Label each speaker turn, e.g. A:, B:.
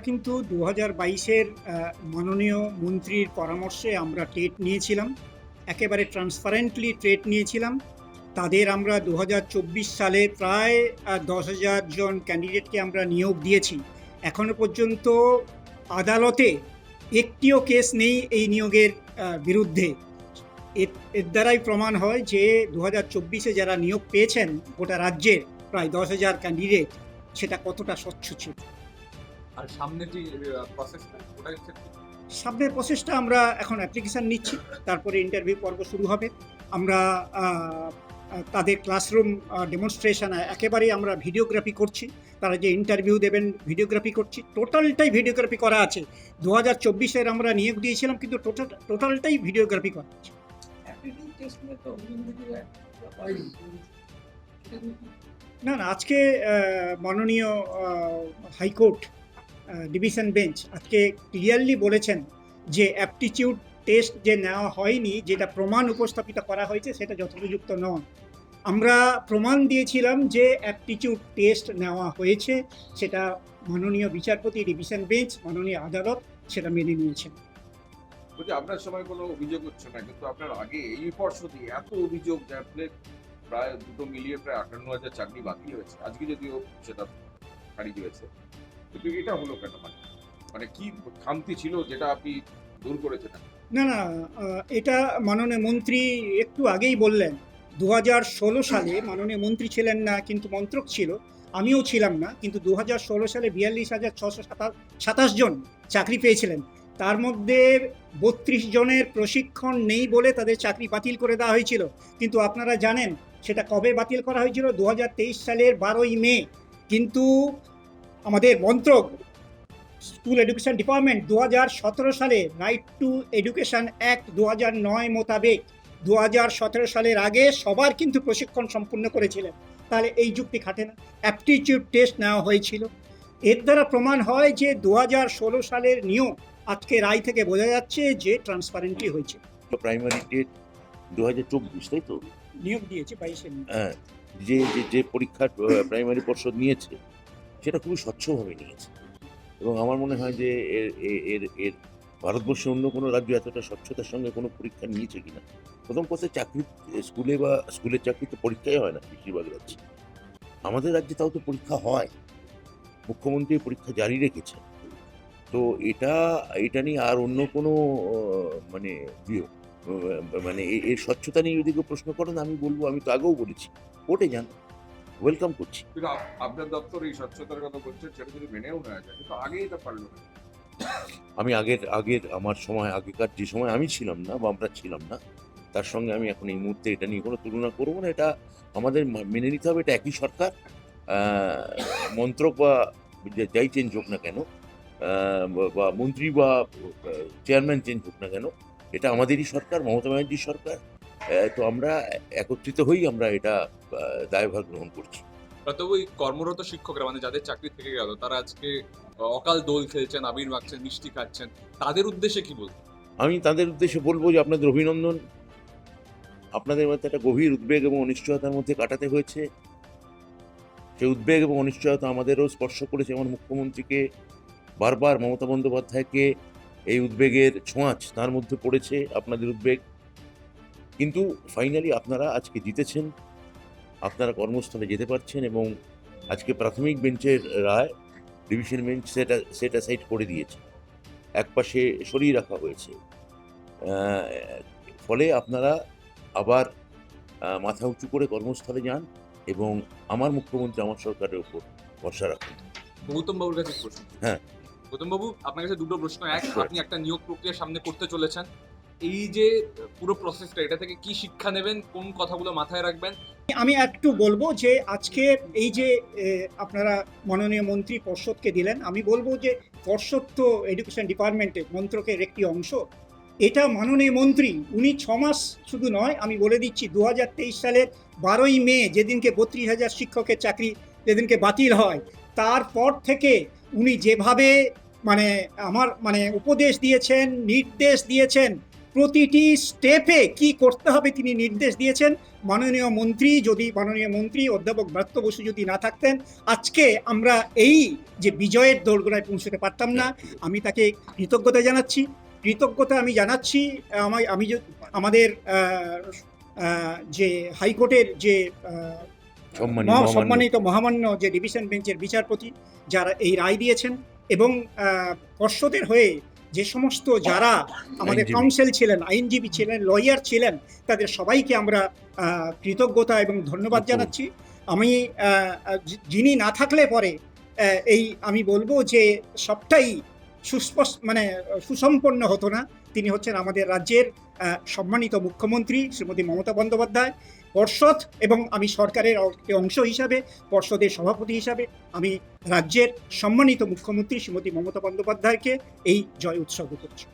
A: কিন্তু দু হাজার বাইশের মাননীয় মন্ত্রীর পরামর্শে আমরা টেট নিয়েছিলাম। একেবারে ট্রান্সপারেন্টলি টেট নিয়েছিলাম। তাদের আমরা দু হাজার চব্বিশ সালে প্রায় দশ হাজার জন ক্যান্ডিডেটকে আমরা নিয়োগ দিয়েছি। এখনও পর্যন্ত আদালতে একটিও কেস নেই এই নিয়োগের বিরুদ্ধে। এর- দ্বারাই প্রমাণ হয় যে দু হাজার চব্বিশে যারা নিয়োগ পেয়েছেন গোটা রাজ্যের প্রায় দশ হাজার ক্যান্ডিডেট সেটা কতটা স্বচ্ছ ছিল।
B: আর সামনে যে প্রসেসটা ওটা হচ্ছে
A: সামনের প্রসেসটা আমরা এখন অ্যাপ্লিকেশান নিচ্ছি তারপরে ইন্টারভিউ পর্ব শুরু হবে। আমরা তাদের ক্লাসরুম ডেমনস্ট্রেশন একেবারেই আমরা ভিডিওগ্রাফি করছি। তারা যে ইন্টারভিউ দেবেন ভিডিওগ্রাফি করছি। টোটালটাই ভিডিওগ্রাফি করা আছে। দু হাজার চব্বিশের আমরা নিয়োগ দিয়েছিলাম কিন্তু টোটাল টোটালটাই ভিডিওগ্রাফি করা আছে। না। না আজকে মাননীয় হাইকোর্ট ডিভিশন বেঞ্চ আজকে ক্লিয়ারলি বলেছেন যে অ্যাপটিচিউড টেস্ট যে নেওয়া হয়নি, যেটা প্রমাণ উপস্থাপিত করা হয়েছে, সেটা যথোপযুক্ত নয়। আমরা প্রমাণ দিয়েছিলাম যে অ্যাপটিচিউড টেস্ট নেওয়া হয়েছে, সেটা মাননীয় বিচারপতি ডিভিশন বেঞ্চ মাননীয় আদালত সেটা মেনে নিয়েছেন।
C: বলছি, আপনার সময় কোনো অভিযোগ হচ্ছে না, কিন্তু আপনার আগে এই পর্ষদে এত অভিযোগ যে প্রায় দুটো মিলিয়ে প্রায় আটান্ন হাজার চাকরি বাতিল হয়েছে। আজকে যদিও সেটা খারিজ হয়েছে। কিন্তু হলো কেন? মানে মানে কি খামতি ছিল যেটা আপনি দূর করেছেন?
A: না না এটা মাননীয় মন্ত্রী একটু আগেই বললেন। দু হাজার ষোলো সালে মাননীয় মন্ত্রী ছিলেন না, কিন্তু মন্ত্রক ছিল। আমিও ছিলাম না, কিন্তু দু হাজার ষোলো সালে বিয়াল্লিশ হাজার ছশো সাতাশ জন চাকরি পেয়েছিলেন। তার মধ্যে বত্রিশ জনের প্রশিক্ষণ নেই বলে তাদের চাকরি বাতিল করে দেওয়া হয়েছিল। কিন্তু আপনারা জানেন, সেটা কবে বাতিল করা হয়েছিল? দু হাজার তেইশ সালের বারোই মে। কিন্তু আমাদের মন্ত্রক স্কুল এডুকেশন ডিপার্টমেন্ট দু হাজার সতেরো সালে রাইট টু এডুকেশন অ্যাক্ট দু হাজার নয় মোতাবেক দু হাজার সতেরো সালের আগে সবার কিন্তু প্রশিক্ষণ সম্পূর্ণ করেছিলেন। তাহলে এই যুক্তি খাটে না। অ্যাপটিটিউড টেস্ট নেওয়া হয়েছিল। এর দ্বারা প্রমাণ হয় যে দু হাজার ষোলো সালের নিয়ম আজকে রায় থেকে বোঝা যাচ্ছে যে ট্রান্সপারেন্টলি হয়েছে।
D: প্রাইমারি ডেট দু হাজার চব্বিশ তাই তো?
A: নিয়োগ দিয়েছে বাইশে
D: হ্যাঁ যে যে পরীক্ষা প্রাইমারি পর্ষদ নিয়েছে সেটা খুবই স্বচ্ছভাবে নিয়েছে। এবং আমার মনে হয় যে এর এর এর ভারতবর্ষে অন্য কোনো রাজ্য এতটা স্বচ্ছতার সঙ্গে কোনো পরীক্ষা নিয়েছে কিনা? প্রথম কথা চাকরি স্কুলে বা স্কুলের চাকরি তো পরীক্ষাই হয় না বেশিরভাগ রাজ্যে। আমাদের রাজ্যে তাও তো পরীক্ষা হয়। মুখ্যমন্ত্রী পরীক্ষা জারি রেখেছে। তো এটা এটা নিয়ে আর অন্য কোনো মানে ইয়ে, মানে এর স্বচ্ছতা নিয়ে যদি কেউ প্রশ্ন করেন আমি বলব আমি তো আগেও বলেছি কোর্টে যান ওয়েলকাম করছি।
C: আপনার দপ্তর এই স্বচ্ছতার কথা বলছেন সেটা যদি মেনেও নেওয়া যায় কিন্তু আগে এটা পারল না।
D: আমি আগের আগের আমার সময় আগেকার যে সময় আমি ছিলাম না বা আমরা ছিলাম না তার সঙ্গে আমি এখন এই মুহূর্তে এটা নিয়ে কোনো তুলনা করব না। এটা আমাদের মেনে নিতে হবে এটা একই সরকার। মন্ত্রক বা যাই চেঞ্জ হোক না কেন বা- মন্ত্রী বা চেয়ারম্যান চেঞ্জ হোক না কেন এটা আমাদেরই সরকার মমতা ব্যানার্জির সরকার। তো আমরা একত্রিত হয়েই আমরা এটা দায়ভার গ্রহণ করছি।
B: তবে কর্মরত শিক্ষকরা মানে যাদের চাকরি থেকে গেল তারা আজকে অকাল দোল খেলছেন আবির মাখছেন মিষ্টি খাচ্ছেন তাদের উদ্দেশ্যে কি বলব
D: আমি তাদের উদ্দেশ্যে বলব যে আপনাদের অভিনন্দন। আপনাদের মধ্যে একটা গভীর উদ্বেগ এবং অনিশ্চয়তার মধ্যে কাটাতে হয়েছে। সেই উদ্বেগ এবং অনিশ্চয়তা আমাদেরও স্পর্শ করেছে আমার মুখ্যমন্ত্রীকে বারবার মমতা বন্দ্যোপাধ্যায়কে এই উদ্বেগের ছোঁয়াচ তার মধ্যে পড়েছে আপনাদের উদ্বেগ। কিন্তু ফাইনালি আপনারা আজকে জিতেছেন আপনারা কর্মস্থলে যেতে পারছেন এবং আজকে প্রাথমিক বেঞ্চের রায় ডিভিশন বেঞ্চ সেটা সেটা সাইড করে দিয়েছে। একপাশে সরিয়ে রাখা হয়েছে। ফলে আপনারা আবার মাথা উঁচু করে কর্মস্থলে যান এবং আমার মুখ্যমন্ত্রী আমার সরকারের উপর ভরসা রাখুন।
B: গৌতম বাবুর কাছে প্রশ্ন।
D: হ্যাঁ।
B: গৌতম বাবু আপনার কাছে দুটো প্রশ্ন। এক আপনি একটা নিয়োগ প্রক্রিয়া সামনে করতে চলেছেন। এই যে পুরো প্রসেসটা এটা থেকে কি শিক্ষা নেবেন, কোন কথাগুলো মাথায় রাখবেন?
A: আমি একটু বলব যে আজকে এই যে আপনারা মাননীয় মন্ত্রী পর্ষদকে দিলেন, আমি বলব যে পর্ষদ তো এডুকেশন ডিপার্টমেন্টের মন্ত্রকের একটি অংশ। এটা মাননীয় মন্ত্রী, উনি ছ মাস শুধু নয়, আমি বলে দিচ্ছি দু হাজার তেইশ সালের বারোই মে, যেদিনকে বত্রিশ হাজার শিক্ষকের চাকরি, যেদিনকে বাতিল হয়, তারপর থেকে উনি যেভাবে মানে আমার মানে উপদেশ দিয়েছেন, নির্দেশ দিয়েছেন প্রতিটি স্টেপে কি করতে হবে তিনি নির্দেশ দিয়েছেন। মাননীয় মন্ত্রী যদি মাননীয় মন্ত্রী অধ্যাপক ব্রাত্য বসু যদি না থাকতেন আজকে আমরা এই যে বিজয়ের দোরগোড়ায় পৌঁছতে পারতাম না আমি তাকে কৃতজ্ঞতা জানাচ্ছি। কৃতজ্ঞতা আমি জানাচ্ছি আমায় আমি আমাদের যে হাইকোর্টের যে সম্মানিত মহামান্য যে ডিভিশন বেঞ্চের বিচারপতি যারা এই রায় দিয়েছেন এবং পর্ষদের হয়ে যে সমস্ত যারা আমাদের। কাউন্সিল ছিলেন আইনজীবী ছিলেন লয়ার ছিলেন তাদের সবাইকে আমরা কৃতজ্ঞতা এবং ধন্যবাদ। জানাচ্ছি আমি যিনি না থাকলে পরে এই আমি বলব যে সবটাই সুস্পষ্ট মানে সুসম্পন্ন হতো না। তিনি হচ্ছেন আমাদের রাজ্যের সম্মানিত মুখ্যমন্ত্রী শ্রীমতী মমতা বন্দ্যোপাধ্যায়। পর্ষদ এবং আমি সরকারের অংশ হিসাবে, পর্ষদের সভাপতি হিসাবে আমি রাজ্যের সম্মানিত মুখ্যমন্ত্রী শ্রীমতী মমতা বন্দ্যোপাধ্যায়কে এই জয় উৎসর্গ করছি।